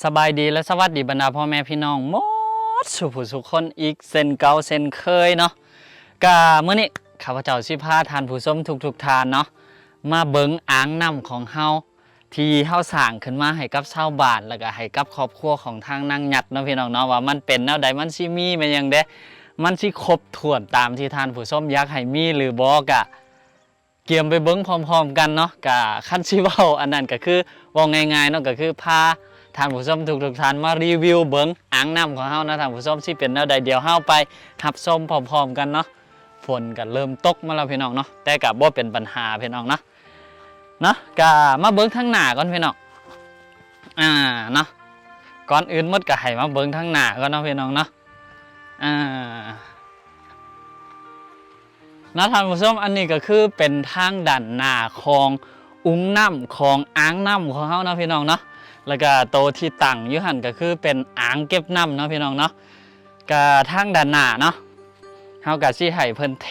สบายดีและสวัสดีบรรดาพ่อแม่พี่น้องหมดสุผู้สุขคนอีกเส้นเก่าเส้นเคยเนาะกะเมื่อนี้ข้าพเจ้าสิพาทานผู้ชมทุกๆทานเนาะมาเบิงอ่างน้ำของเฮาที่เฮาสร้างขึ้นมาให้กับชาวบ้านแล้วก็ให้กับครอบครัวของทางนางหยัดเนาะพี่น้องเนาะว่ามันเป็นแนวใดมันสิมีเป็นยังเด้มันสิครบถ้วนตามที่ทานผู้ชมอยากให้มีหรือบ่กะเกี่ยมไปเบิ้งพร้อม ๆ กันเนาะกะขั้นชิเว้าอันนั้นก็คือว่าง่ายๆเนาะก็คือพา ท่านผู้ชมทุกๆท่านมารีวิวเบิ้งอ่างน้ำของเฮานะท่านผู้ชมที่เป็นแนวใดเดียวเฮาไปหับชมพร้อมๆกันเนาะฝนก็เริ่มตกมาแล้วพี่น้องเนาะแต่ก็บ่เป็นปัญหาพี่น้องเนาะเนาะกะมาเบิ้งทางหน้าก่อนพี่น้องอ่าเนาะก่อนอื่นมดก็ให้มาเบิ้งทางหน้าก่อนเนาะพี่น้องเนาะอ่านะท่านผู้ชมอันนี้ก็คือเป็นทางด้านหน้าของอุ้งน้ำของอ่างน้ำของเขานะพี่น้องเนาะ แล้วก็โตวที่ตั้งยู่หันก็คือเป็นอ่างเก็บน้ำเนาะพี่น้องเนาะก็ทางด้านหน้าเนาะเฮาก็สิให้เพิ่นเท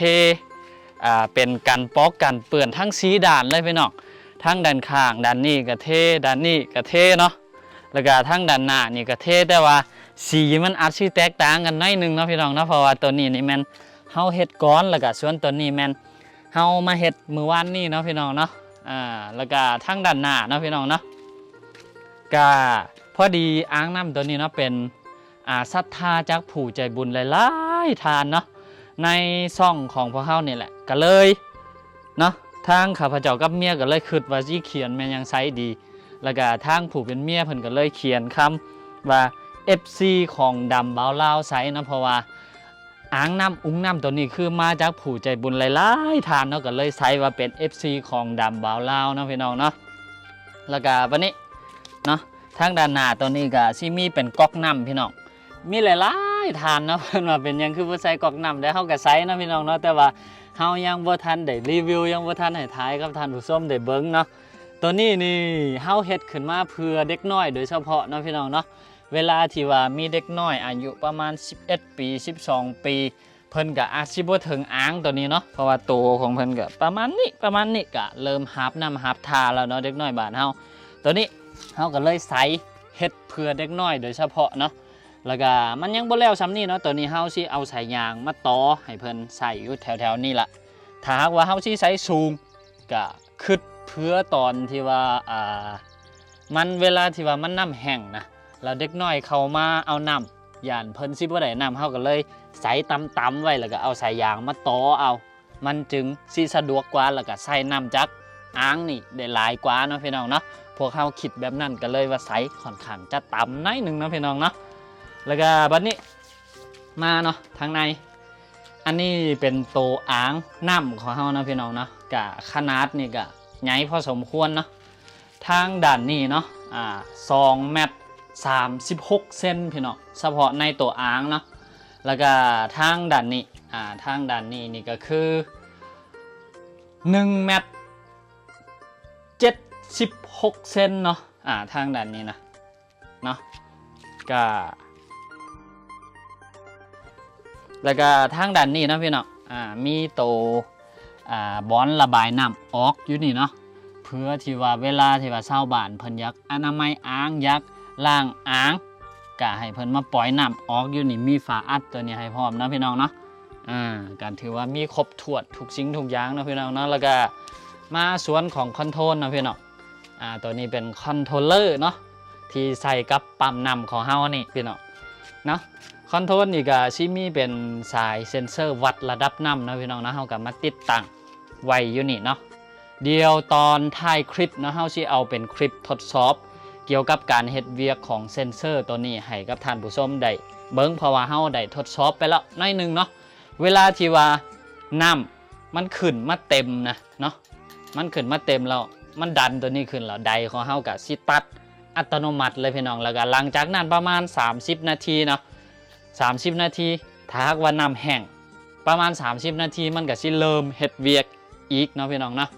อ่าเป็นกันปอกกันเปื้อนทั้งสีด้านเลยพี่น้องทั้งด้านข้างด้านนี้ก็เทด้านนี้ก็เทเนาะแล้วก็ทั้งด้านหน้านี่ก็เทแต่ว่าสีมันอาจสิแตกต่างกันหน่อยหนึงเนาะพี่น้องเนาะเพราะว่าตัวนี้นี่แม่นเฮาเฮ็ดก้อนแล้วก็ส่วนตัวนี้แม่นเฮามาเฮ็ดมื้อวานนี้เนาะพี่น้องเนาะอ่าแล้วก็ทางด้านหน้าเนาะพี่น้องเนาะ ก็พอดีอ่างน้ำตัวนี้เนาะเป็นอ่าศรัทธาจากผู้ใจบุญหลายๆทานเนาะในซ่องของพวกเฮานี่แหละก็เลยเนาะทางข้าพเจ้ากับเมียก็เลยคิดว่าสิเขียนแม่นยังไซดี แล้วก็ทางผู้เป็นเมียเพิ่นก็เลยเขียนคำว่า FC ของดำเบาลาวไซนะเพราะว่าอ่างน้ำอุ้งน้ำตัวนี้คือมาจากผู้ใจบุญหลายๆทานเนาะก็เลยใช้ว่าเป็น FC ของดำบ่าวลาวเนาะพี่น้องเนาะแล้วก็วันนี้ เนาะทางด้านหน้าตัวนี้ก็สิมีเป็นก๊อกน้ำพี่น้องมีหลายๆทานเนาะเพิ่นว่าเป็นยังคือบ่ใส่ก๊อกน้ำได้เฮาก็ใส่เนาะพี่น้องเนาะแต่ว่าเฮายังบ่ทันได้รีวิวยังบ่ทันให้ทายกับท่านผู้ชมได้เบิ่งเนาะตัวนี้นี่เฮาเฮ็ดขึ้นมาเพื่อเด็กน้อยโดยเฉพาะเนาะพี่น้องเนาะเวลาที่ว่ามีเด็กน้อยอายุประมาณ 11 ปี 12 ปี เพิ่นก็อาจสิบ่ถึงอ้างตัวนี้เนาะเพราะว่าโตของเพิ่นก็ประมาณนี้ประมาณนี้ก็เริ่มหับน้ำหับทาแล้วเนาะเด็กน้อยบ้านเฮาตัวนี้ เฮาก็เลยใส่เฮ็ดเพื่อเด็กน้อยโดยเฉพาะเนาะแล้วก็มันยังบ่แล้วซ้ำนี่เนาะตัวนี้เฮาสิเอาสายยางมาต่อให้เพิ่นใส่อยู่แถวๆนี้ละถ้าหากว่าเฮาสิใส่สูงก็คิดเพื่อตอนที่ว่าอ่ามันเวลาที่ว่ามันน้ำแห้งนะแล้วเด็กน้อยเขามาเอาน้ำย่านเพิ่นสิบ่ได้น้ำเฮาก็เลยใส่ตำๆไว้แล้วก็เอาสายยางมาต่อเอามันจึงสิสะดวกกว่าแล้วก็ใส่น้ำจากอ่างนี่ได้หลายกว่าเนาะพี่น้องเนาะ วกเขาคิดแบบนั้นก็เลยว่าใส่ค่อนข้างจะต่ำน้อยหนึ่งนะพี่น้องเนาะแล้วก็บัดนี้มาเนาะทางใน อันนี้เป็นโตอ่างน้ำของเฮานะพี่น้องเนาะกะขนาดนี่ก็ใหญ่พอสมควรเนาะทางด้านนี้เนาะอ่าสองเมตร36เซนพี่น้องเฉพาะในโตอ่างเนาะแล้วก็ทางด้านนี้อ่าทางด้านนี้นี่ก็คือ1เมตร 76เซนเนาะอ่าทางด้านนี้นะเนาะก็แล้วก็ทางด้านนี้นะพี่น้องอ่ามีโตวอ่าบอนระบายน้ำออกอยู่นี่เนาะเพื่อที่ว่าเวลาที่ว่าชาวบ้านเพิ่นยากอนามัยอ่างยากล่างอ่างกะให้เพิ่นมาปล่อยน้ำออกอยู่นี่มีฝาอัดตัวนี้ให้พร้อมนะพี่น้องเนาะอ่าการถือว่ามีครบถ้วนทุกสิ่งทุกอย่างนะพี่น้องเนาะแล้วก็มาสวนของคอนโทรลนะพี่น้อง อ่าตัวนี้เป็นคอนโทรลเลอร์เนาะที่ใส่กับปั๊มน้ำของเฮานี่พี่น้องเนาะคอนโทรลนี่ก็ชิมีเป็นสายเซ็นเซอร์วัดระดับน้ำนะพี่น้องนะเฮาก็มาติดตั้งไว้อยู่นี่เนาะเดียวตอนท้ายคลิปนะเฮาสิเอาเป็นคลิปทดสอบ เกี่ยวกับการเฮ็ดเวียกของเซนเซอร์ตัวนี้ให้กับท่านผู้ชมได้เบิ่งเพราะว่าเฮาได้ทดสอบไปแล้วน้อยหนึงเนาะเวลาที่ว่าน้ำมันขึ้นมาเต็มนะเนาะมันขึ้นมาเต็มแล้ว มันดันตัวนี้ขึ้นแล้วใดของเฮากับสิตัดอัตโนมัติเลยพี่น้องแล้วก็หลังจากนั้นประมาณ 30 นาทีเนาะ30 นาทีถ้าหากว่าน้ำแห้งประมาณ 30 นาทีมันก็สิเริ่มเฮ็ดเวียกอีกเนาะพี่น้องเนาะ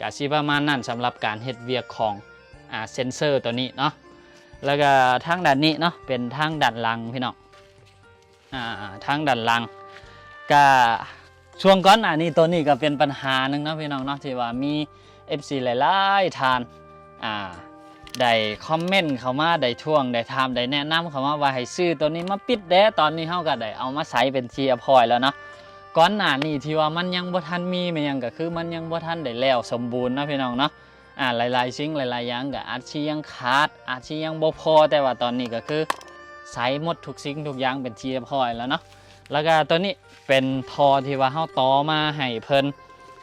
ก็สิประมาณนั้นสำหรับการเฮ็ดเวียกของอ่าเซนเซอร์ตัวนี้เนาะแล้วก็ทางด้านนี้เนาะเป็นทางด้านหลังพี่น้องอ่าทางด้านหลังก็ช่วงก่อนอันนี้ตัวนี้ก็เป็นปัญหาหนึ่งเนาะพี่น้องเนาะที่ว่ามี FC หลายๆทานอ่าได้คอมเมนต์เข้ามาได้ท่วงได้ถามได้แนะนำเข้ามาว่าให้ซื้อตัวนี้มาปิดแด้ตอนนี้เฮาก็ได้เอามาใส่เป็นทีอพอยแล้วเนาะก่อนหน้านี้ที่ว่ามันยังบ่ทันมีมันยังก็คือมันยังบ่ทันได้แล้วสมบูรณ์นะพี่น้องเนาะอ่าหลายๆสิ่งหลายๆอย่างก็อาจสิยังขาดอาจสิยังบ่พอแต่ว่าตอนนี้ก็คือใส่หมดทุกสิ่งทุกอย่างเป็นทีอพอยแล้วเนาะแล้วก็ตัวนี้เป็นทอที่ว่าเฮาต่อมาให้เพิ่น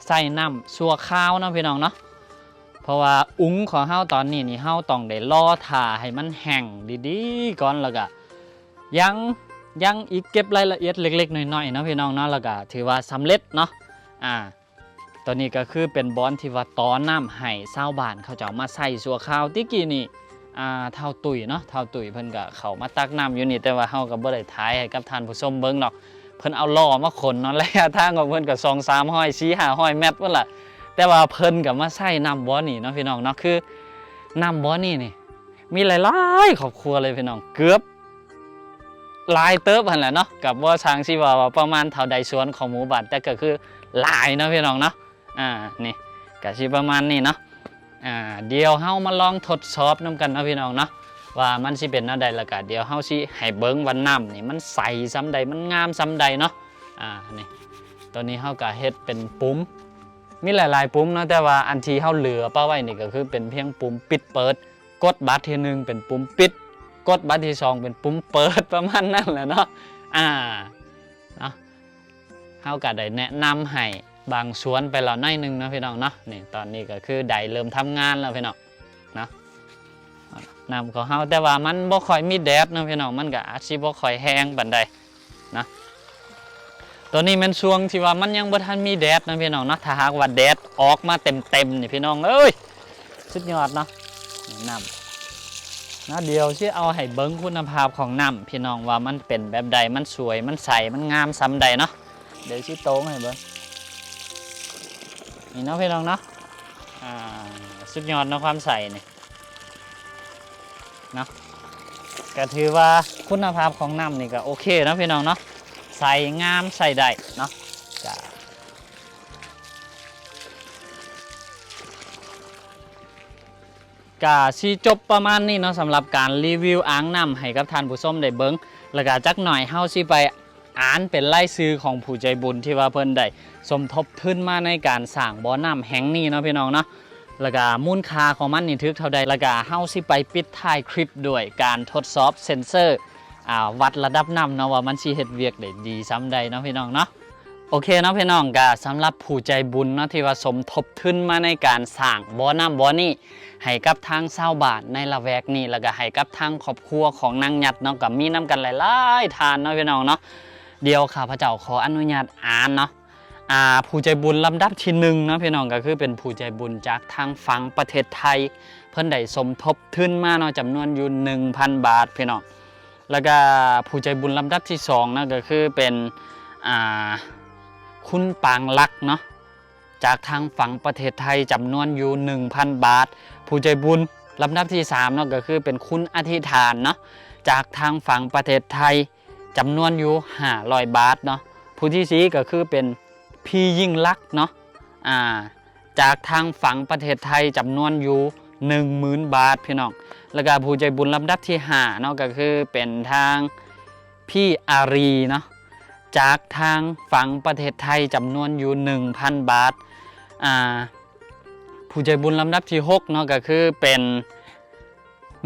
ใส่น้ำชัวคราวเนาะพี่น้องเนาะเพราะว่าอุ้งของเฮาตอนนี้นี่เฮาต้องได้รอถ่าให้มันแห้งดีๆก่อนแล้วก็ยังยังอีกเก็บรายละเอียดเล็กๆน้อยๆเนาะพี่น้องเนาะแล้วก็ถือว่าสำเร็จเนาะอ่าตัวนี้ก็คือเป็นบอนที่ว่าต้อนน้ำให้ชาวบ้านเขาจะามาใส่สัวข้าวติกี้นี่อ่าเท่าตุยเนาะเท่าตุยเพิ่นก็เขามาตักน้ำอยู่นี่แต่ว่าเฮาก็บ่ได้ท้ายให้กับท่านผู้ชมเบิ่งดอก เพิ่นเอาล้อมาขนเนาะระยะทางของเพิ่นก็2 3ห้อย4 5ห้าหอยเมตรพุ่นล่ะแต่ว่าเพิ่นกับมาใส่น้ำบ่อนี่เนาะพี่น้องเนาะคือน้ำบ่อนี่นี่ มีหลายๆครอบครัวเลยพี่น้องเกือบหลายเติบหันแหละเนาะกับบ่ช้างสิว่าว่าประมาณเท่าใดสวนของหมู่บ้านแต่ก็คือหลายเนาะพี่น้องเนาะอ่านี่ก็สิประมาณนี้เนาะอ่าเดี๋ยวเฮามาลองทดสอบนํกันเนาะพี่น้องเนาะ ว่ามันสิเป็นแนวใดล้วก็เดี๋ยวเฮาสิให้เบิ่งว่าน้ำนี่มันใสซ้ำใดมันงามซ้ำใดเนาะอ่านี่ตัวนี้เฮาก็เฮ็ดเป็นปุ้มมีหลายๆปุ่มเนาะแต่ว่าอันที่เฮาเหลือป้าไว้นี่ก็คือเป็นเพียงปุ่มปิดเปิด กดบัตรที่หนึ่งเป็นปุ่มปิด กดบัตรที่สองเป็นปุ่มเปิดประมาณนั้นแหละเนาะอ่าเนาะเฮาก็ได้แนะนำให้บางสวนไปแล้วหน้อยหนึงนะพี่น้องเนาะนี่ตอนนี้ก็คือได้เริ่มทำงานแล้วพี่น้อง นำของเฮาแต่ว่ามันบ่ค่อยมีแดดนะพี่น้องมันก็อาจสิบ่ค่อยแห้งปานใดนะตัวนี้เป็นช่วงที่ว่ามันยังบ่ทันมีแดดนะพี่น้องเนาะถ้าหากว่าแดดออกมาเต็มๆนี่พี่น้องเอ้ยสุดยอดเนาะน้ำนะเดียวที่เอาให้เบิ้งคุณภาพของน้ำพี่น้องว่ามันเป็นแบบใดมันสวยมันใสมันงามซ้ำใดเนาะเดี๋ยวชี้โต้งให้เบิ้งนี่เนาะพี่น้องเนาะอ่าสุดยอดเนาะความใสเนี่ย เนาะก็ถือว่าคุณภาพของน้ำนี่ก็โอเคนะพี่น้องเนาะใส่งามใส่ได้เนาะจ้ะกาชีจบประมาณนี้เนาะสำหรับการรีวิวอ่างน้ำให้กับท่านผู้ชมได้เบิ้งแล้วก็จักหน่อยเฮาสิไปอ่านเป็นไล่ซื้อของผู้ใจบุญที่ว่าเพิ่นได้สมทบทุนมาในการสร้างบ่อน้ำแห่งนี้เนาะพี่น้องเนาะ แล้วก็มูลค่าของมันนี่ทึกเท่าใดแล้วก็เฮาสิไปปิดท้ายคลิปด้วยการทดสอบเซ็นเซอร์อ่าวัดระดับน้ำเนาะว่ามันสิเฮ็ดเวียกได้ดีซ้ำใดเนาะพี่น้องเนาะโอเคเนาะพี่น้องก็สำหรับผู้ใจบุญเนาะที่ว่าสมทบทุนมาในการสร้างบ่อน้ำบ่อนี้ให้กับทางชาวบ้านในละแวกนี้แล้วก็ให้กับทางครอบครัวของนางหยัดเนาะก็มีน้กันหลายๆทานเนาะพี่น้องเนาะเดี๋ยวข้าพเจ้าขออนุญาตอ่านเนาะ อ่าผู้ใจบุญลำดับที่หนึ่งนะพี่น้องก็คือเป็นผู้ใจบุญจากทางฝั่งประเทศไทย เพิ่นได้สมทบทุนมาเนาะจำนวนอยู่1,000 บาทพี่น้องแล้วก็ผู้ใจบุญลำดับที่สองนะก็คือเป็นอ่าคุณปางลักเนาะจากทางฝั่งประเทศไทยจำนวนอยู่1,000 บาท ผู้ใจบุญลำดับที่3เนาะก็คือเป็นคุณอธิษฐานเนาะจากทางฝั่งประเทศไทยจำนวนอยู่500บาทเนาะผู้ที่สีก็คือเป็น พี่ยิ่งลักษ์เนาะอ่าจากทางฝั่งประเทศไทยจำนวนอยู่10,000 บาทพี่น้อง แล้วก็ผู้ใจบุญลำดับที่5เนาะก็คือเป็นทางพี่อารีเนาะจากทางฝั่งประเทศไทยจำนวนอยู่ 1,000 บาทอ่าผู้ใจบุญลำดับที่6เนาะก็คือเป็น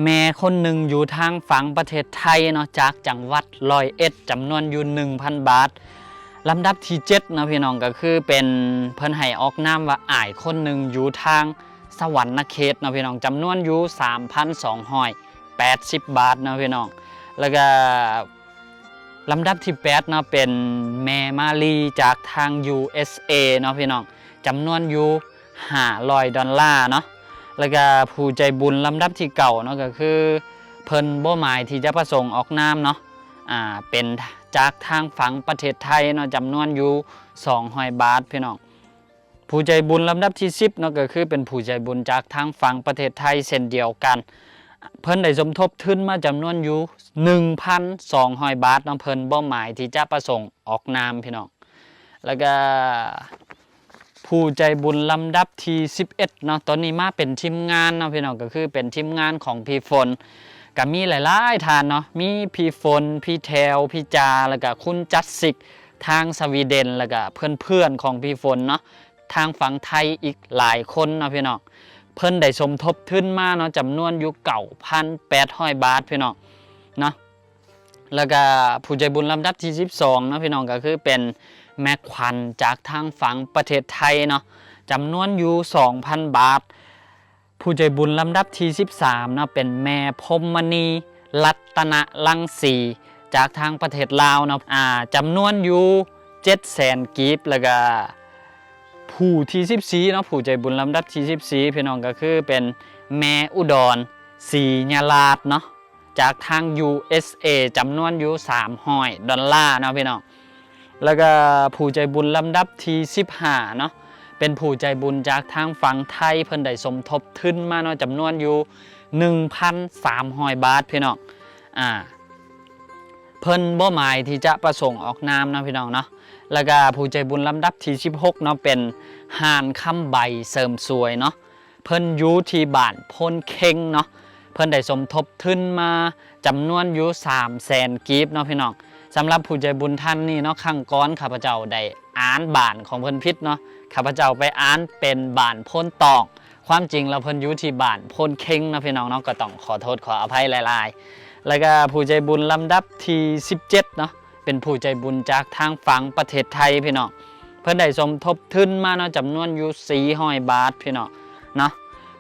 แม่คนหนึ่งอยู่ทางฝั่งประเทศไทยเนาะจากจังหวัดร้อยเอ็ดจำนวนอยู่ 1,000 บาท ลำดับที่7เนาะพี่น้องก็คือเป็นเพิ่นให้ออกนามว่าอ้ายคนหนึ่งอยู่ทางสวรรค์นเขตเนาะพี่น้องจำนวนอยู่3,280 บาทเนาะพี่น้อง แล้วก็ลำดับที่8เนาะเป็นแม่มาลีจากทาง USA เนาะพี่น้องจำนวนอยู่500ดอลลาร์เนาะแล้วก็ผู้ใจบุญลำดับที่เก่าเนาะก็คือเพิ่นบ่หมายที่จะประสงค์ออกนามเนาะอ่าเป็น จากทางฝั่งประเทศไทยเนาะจำนวนอยู่200บาทพี่น้องผู้ใจบุญลำดับที่ 10เนาะก็คือเป็นผู้ใจบุญจากทางฝั่งประเทศไทยเช่นเดียวกัน เพิ่นได้สมทบทุนมาจำนวนอยู่1,200บาทเนาะเพิ่นบ่หมายที่จะประสงค์ออกนามพี่น้องแล้วก็ผู้ใจบุญลำดับที่11เนาะตอนนี้มาเป็นทีมงานเนาะพี่น้องก็คือเป็นทีมงานของพี่ฝน ก็มีหลายๆทานเนาะมีพี่ฝนพี่แทวพี่จาแล้วก็คุณจัดสิกทางสวีเดนแล้วก็เพื่อนๆของพี่ฝนเนาะทางฝั่งไทยอีกหลายคนเนาะพี่น้องเพิ่นได้สมทบทุนมาเนาะจำนวนอยู่เก่าพันแปดร้อยบาทพี่น้องเนาะแล้วก็ผู้ใจบุญลำดับที่ 12เนาะพี่น้องก็คือเป็นแม่ควันจากทางฝั่งประเทศไทยเนาะจำนวนอยู่ 2,000 บาท ผู้ใจบุญลำดับที่ 13เนาะเป็นแม่พรหมณีรัตนลังสีจากทางประเทศลาวเนาะอ่าจำนวนอยู่7แสนกีบแล้วก็ผู้ที่14เนาะผู้ใจบุญลำดับที่14พี่น้องก็คือเป็นแม่อุดรศรีญาลาดเนาะจากทาง USA จำนวนอยู่300ดอลลาร์เนาะพี่น้องแล้วก็ผู้ใจบุญลำดับที่15เนาะ เป็นผู้ใจบุญจากทางฝั่งไทยเพิ่นได้สมทบทุนมาเนาะจำนวนอยู่ 1,300 บาทพี่น้องอ่าเพิ่นบ่หมายที่จะประสงค์ออกนามนะพี่น้องเนาะแล้วก็ผู้ใจบุญลำดับที่16เนาะเป็นห่านคำใบเสริมสวยเนาะเพิ่นอยู่ที่บ้านพนเค็งเนาะเพิ่นได้สมทบทุนมาจำนวนอยู่3แสนกีบเนาะพี่น้องสำหรับผู้ใจบุญท่านนี่เนาะข้างก้อนข้าพเจ้าได้อ่านบานของเพิ่นพิษเนาะ ข้าพเจ้าไปอ่านเป็นบานพ้นตอก ความจริงเราเพิ่นอยู่ที่บานพ้นเค็งนะพี่น้องเนาะก็ต้องขอโทษขออภัยหลาย ๆ แล้วก็ผู้ใจบุญลำดับที่ 17 เนาะเป็นผู้ใจบุญจากทางฝั่งประเทศไทยพี่น้องเพิ่นได้สมทบทุนมาเนาะจำนวนอยู่400บาทพี่น้องเนาะ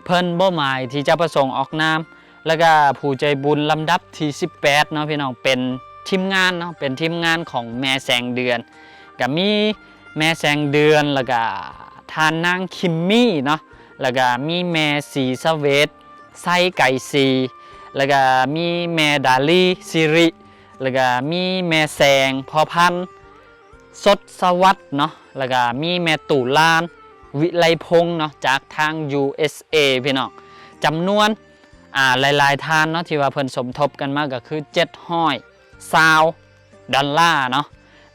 เพิ่นบ่หมายที่จะประสงค์ออกนามแล้วก็ผู้ใจบุญลำดับที่ 18เนาะพี่น้องเป็นทีมงานเนาะเป็นทีมงานของแม่แสงเดือนก็มี แม่แสงเดือนแล้วก็ทานนางคิมมี่เนาะแล้วก็มีแม่สีสเวตไส้ไก่สีแล้วก็มีแม่ดาลีซิริแล้วก็มีแม่แสงพอพันสดสวัสดเนาะแล้วก็มีแม่ตู่ลาน วิไลพงษ์เนาะจากทาง USA พี่น้องจำนวนอ่าหลายๆทานเนาะที่ว่าเพิ่นสมทบกันมากก็คือ7ห้อยซาวดอลลาร์เนาะ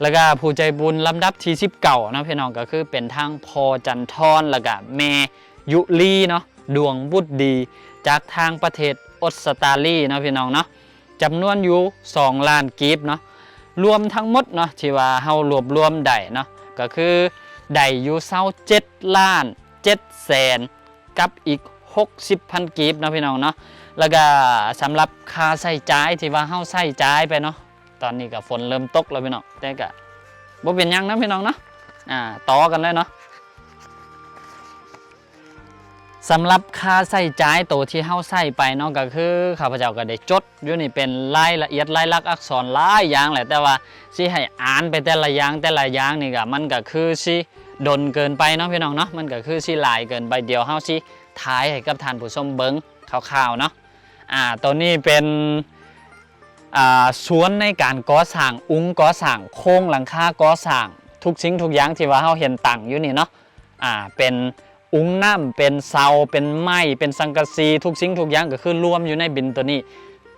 แล้วก็ผู้ใจบุญลำดับที่สิบเก่านะพี่น้องก็คือเป็นทางพอจันทรแล้วก็แม่ยุลีเนาะดวงบุตรดี จากทางประเทศออสตราลีเนาะพี่น้องเนาะจำนวนอยู่2ล้านกีบเนาะรวมทั้งหมดเนาะที่ว่าเฮารวบรวมได้เนาะก็คือได้อยู่เศร้าเจ็ดล้านเจ็ดแสนกับอีก 60พันกีบเนาะพี่น้องเนาะแล้วก็สำหรับค่าใช้จ่ายที่ว่าเฮาใช้จ่ายไปเนาะ ตอนนี้ก็ฝนเริ่มตกแล้วพี่น้องแต่ก็บ่เป็นยังนะพี่น้องเนาะอ่าต่อกันเลยเนาะสำหรับค่าใช้จ่ายตัวที่เฮาใช้ไปเนาะก็คือข้าพเจ้าก็ได้จดอยู่นี่เป็นรายละเอียดรายลักษณ์อักษรหลายอย่างแหละแต่ว่าสิให้อ่านไปแต่ละอย่างแต่ละอย่างนี่ก็มันก็คือสิดนเกินไปเนาะพี่น้องเนาะมันก็คือสิหลายเกินไปเดียวเฮาสิท้ายให้กับท่านผู้ชมเบิ่งคร่าวๆเนาะอ่าตัวนี้เป็น สวนในการก่อสร้างอุ้งก่อสร้างโครงหลังคาก่อสร้างทุกสิ่งทุกอย่างที่ว่าเราเห็นตั้งอยู่นี่เนาะอ่าเป็นอุ้งน้ำเป็นเสาเป็นไม้เป็นสังกะสีทุกสิ่งทุกอย่างก็คือรวมอยู่ในบินตัวนี้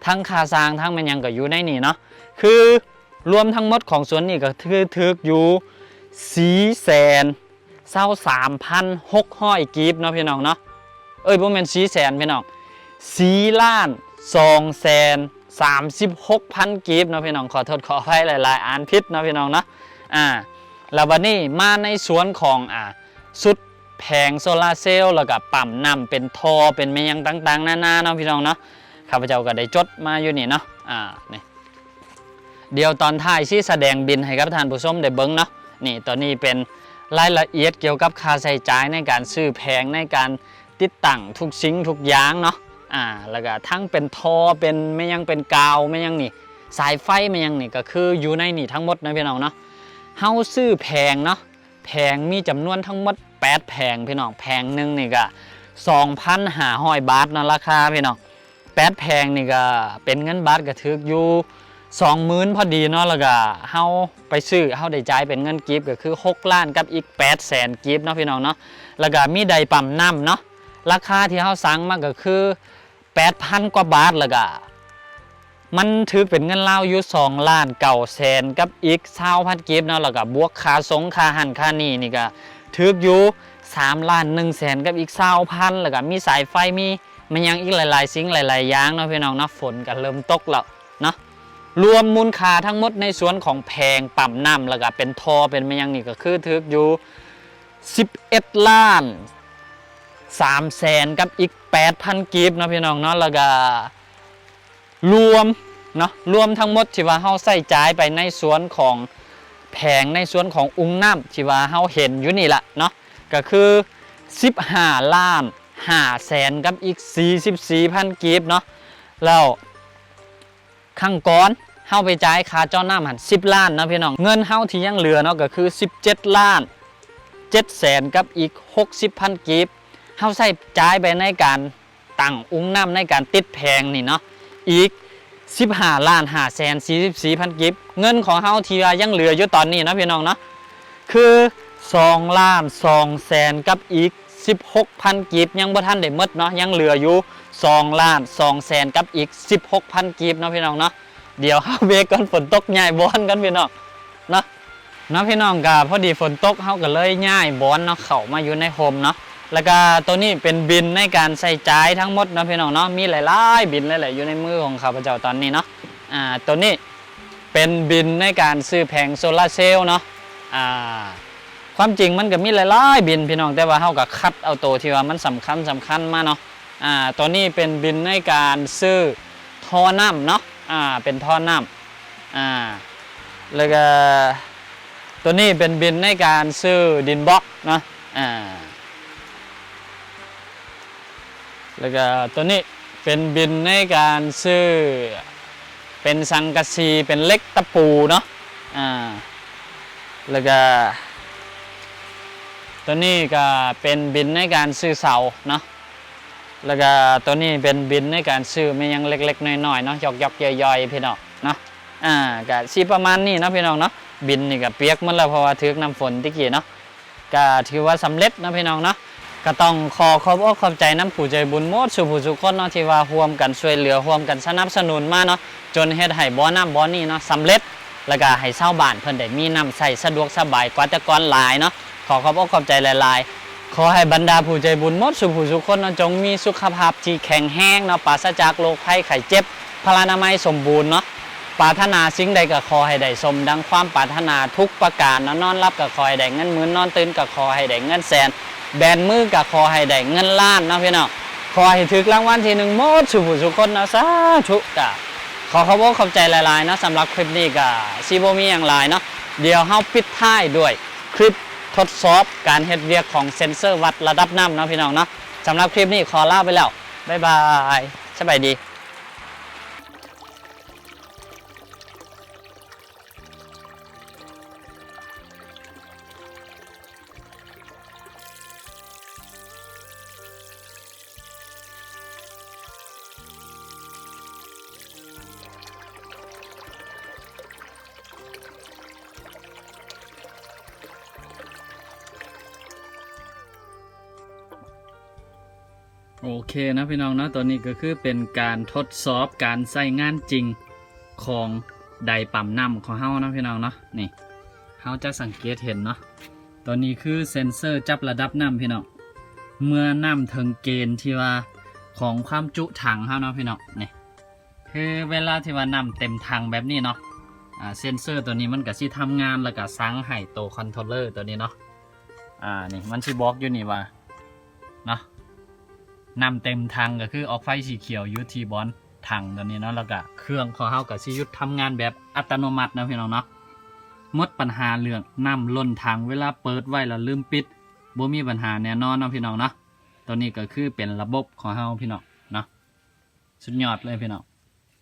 ทั้งคาสร้างทั้งมันยังก็อยู่ในนี่เนาะคือรวมทั้งหมดของสวนนี่ก็คือทึกอยู่สี่แสนเศร้าสามพันหกห้อยกีบเนาะพี่น้องเนาะเอ้ยบ่แม่นสี่แสนพี่น้องสี่ล้านสองแสน สามสิบหกพันกีบเนาะพี่น้องขอโทษขออภัยหลายๆอ่านพิษเนาะพี่น้องเนาะอ่าแล้ววันนี้มาในสวนของอ่าสุดแผงโซลาร์เซลล์แล้วก็ปั๊มน้ำเป็นทอเป็นแม่ยังต่างๆนานาเนาะพี่น้องเนาะข้าพเจ้าก็ได้จดมาอยู่นี่เนาะอ่านี่เดี๋ยวตอนท้ายที่แสดงบินให้กับท่านผู้ชมได้เบิ้งเนาะนี่ตัวนี้เป็นรายละเอียดเกี่ยวกับค่าใช้จ่ายในการซื้อแผงในการติดตั้งทุกสิ่งทุกอย่างเนาะ อ่าแล้วก็ทั้งเป็นทอเป็นไม่ยังเป็นกาวไม่ยังนี่ สายไฟไม่ยังนี่ก็คืออยู่ในนี่ทั้งหมดนะพี่น้องเนาะเฮาซื้อแพงเนาะแพงมีจำนวนทั้งหมด8แพงพี่น้องแพงหนึ่งนี่ก็2,500บาทนะราคาพี่น้อง8แพงนี่ก็เป็นเงินบาทก็ถึกอยู่20,000พอดีเนาะแล้วก็เฮาไปซื้อเฮาได้จ่ายเป็นเงินกีบก็คือ6ล้านกับอีก8แสนกีบเนาะพี่น้องเนาะแล้วก็มีไดปั๊มน้ำเนาะราคาที่เขาสั่งมาก็คือ 8,000กว่าบาทล้วก็มันถือเป็นเงินเล่าอยู่2ล้านเก่าแสนกับอีก20,000กิฟเนาะล้วก็บวกค่าสงค่าหันค่านี่นี่ก็ถึกอยู่3ล้าน1แสนกับอีก20,000แล้วก็มีสายไฟมีมันยังอีกหลาย ๆ สิ่งหลาย ๆ อย่างเนาะพี่น้องนะฝนก็เริ่มตกแล้วเนาะรวมมูลค่าทั้งหมดในสวนของแพงปั๊มน้ำแล้วก็เป็นทอเป็นมันยังนี่ก็คือถึกอยู่ 11 ล้าน 3แสนกับอีก8,000กีบเนาะพี่น้องเนาะแล้วก็รวมเนาะรวมทั้งหมดที่ว่าเฮาใส่จ่ายไปในสวนของแผงในสวนของอุ้งน้ำที่ว่าเฮาเห็นอยู่นี่แหละเนาะก็คือ 15 ล้าน5แสนกับอีก 44,000กีบเนาะแล้วข้างก้อนเฮาไปจ่ายค่าเจ้าน้ำหัน10 ล้านนะพี่น้องเงินเฮาที่ยังเหลือเนาะก็คือ 17 ล้าน7แสนกับอีก 60,000กีบ เฮาใส่จ่ายไปในการตั้งอุ้งน้ำในการติดแพงนี่เนาะอีก 15ล้าน5แสน44พันกิฟเงินของเฮาที่ว่ายังเหลืออยู่ตอนนี้นะพี่น้องเนาะคือ2ล้าน2แสนกับอีก 16,000กิฟยังบ่ทันได้หมดเนาะยังเหลืออยู่2ล้าน2แสนกับอีก 16,000กิฟเนาะพี่น้องเนาะเดี๋ยวเฮาเบรกก่อนฝนตกใหญ่บอนกันพี่น้องเนาะเนาะพี่น้องก็พอดีฝนตกเฮาก็เลยย้ายบอนเนาะเข้ามาอยู่ในโฮมเนาะ แล้วก็ตัวนี้เป็นบินในการใส่จ่ายทั้งหมดนะพี่น้องเนาะมีหลายๆบินหลายๆอยู่ในมือของข้าพเจ้าตอนนี้เนาะอ่าตัวนี้เป็นบินในการซื้อแผงโซลาเซลล์เนาะอ่าความจริงมันก็มีหลายๆบินพี่น้องแต่ว่าเฮาก็คัดเอาตัวที่ว่ามันสำคัญสำคัญมาเนาะอ่าตัวนี้เป็นบินในการซื้อท่อน้ำเนาะอ่าเป็นท่อน้ำอ่าแล้วก็ตัวนี้เป็นบินในการซื้อดินบล็อกเนาะอ่า แล้วก็ตัวนี้เป็นบินในการซื้อ เป็นสังกะสีเป็นเล็กตะปูเนาะอ่าแล้วก็ตัวนี้ก็เป็นบินในการซื้อเสาเนาะแล้วก็ตัวนี้เป็นบินในการซื้อไม่ยังเล็ก ๆน้อยๆเนาะหยอกๆย่อยๆพี่น้องเนาะอ่าก็สีประมาณนี้นะพี่น้องเนาะบินนี่ก็เปียกมันแล้วเพราะว่าถึกน้ำฝนตะกี้เนาะก็ถือว่าสำเร็จนะพี่น้องเนาะ ก็ต้องขอขอบอกขอบใจน้ำผู้ใจบุญหมดสู่ผู้สุคนเนาะที่ว่าร่วมกันช่วยเหลือร่วมกันสนับสนุนมาเนาะจนเฮ็ดให้บ่อน้ำบ่อนี้เนาะสำเร็จแล้วก็ให้ชาวบ้านเพิ่นได้มีน้ำใช้สะดวกสบายกว่าแต่ก่อนหลายเนาะขอขอบอกขอบใจหลาย ๆ ขอให้บรรดาผู้ใจบุญหมดสู่ผู้สุคนเนาะจงมีสุขภาพที่แข็งแรงเนาะปราศจากโรคภัยไข้เจ็บพลานามัยสมบูรณ์เนาะปรารถนาสิ่งใดก็ขอให้ได้สมดังความปรารถนาทุกประการเนาะนอนรับก็ขอให้ได้เงินหมื่นนอนตื่นก็ขอให้ได้เงินแสน แบนมือก็ขอให้ได้เงินล้านเนาะพี่น้องขอให้ถึกรางวัลที่หนึ่งหมดสุผู้สุคนนะสาธุกะขอขอบคุณขอบใจหลายๆนะสำหรับคลิปนี้ก็ซีโบมีอย่างไรเนาะเดี๋ยวเฮาปิดท้ายด้วยคลิปทดสอบการเฮ็ดเรียกของเซ็นเซอร์วัดระดับน้ำเนาะพี่น้องเนาะสำหรับคลิปนี้ขอลาไปแล้วบ๊ายบายสบายดี โอเคนะพี่น้องนะตัวนี้ก็คือเป็นการทดสอบการใช้งานจริงของไดปั๊มน้ำของเฮานะพี่น้องเนาะนี่เฮาจะสังเกตเห็นเนาะตัวนี้คือเซ็นเซอร์จับระดับน้ำพี่น้องเมื่อน้ำถึงเกณฑ์ที่ว่าของความจุถังเฮาเนาะพี่น้องนี่คือเวลาที่ว่าน้ำเต็มถังแบบนี้เนาะอ่าเซ็นเซอร์ตัวนี้มันก็สิทำงานแล้วก็สั่งให้ตัวคอนโทรลเลอร์ตัวนี้เนาะอ่านี่มันสิบอกอยู่นี่ว่า นำเต็มทางก็คือออกไฟสีเขียวยุทีบอลทังตัวนี้เนาะแล้วก็เครื่องของเฮากับสิยุทธทำงานแบบอัตโนมัตินะพี่น้องเนาะหมดปัญหาเรื่องน้ำล้นถังเวลาเปิดไว้แล้วลืมปิดบ่มีปัญหาแน่นอนนะพี่น้องเนาะตัวนี้ก็คือเป็นระบบของเฮาพี่น้องเนาะสุดยอดเลยพี่น้อง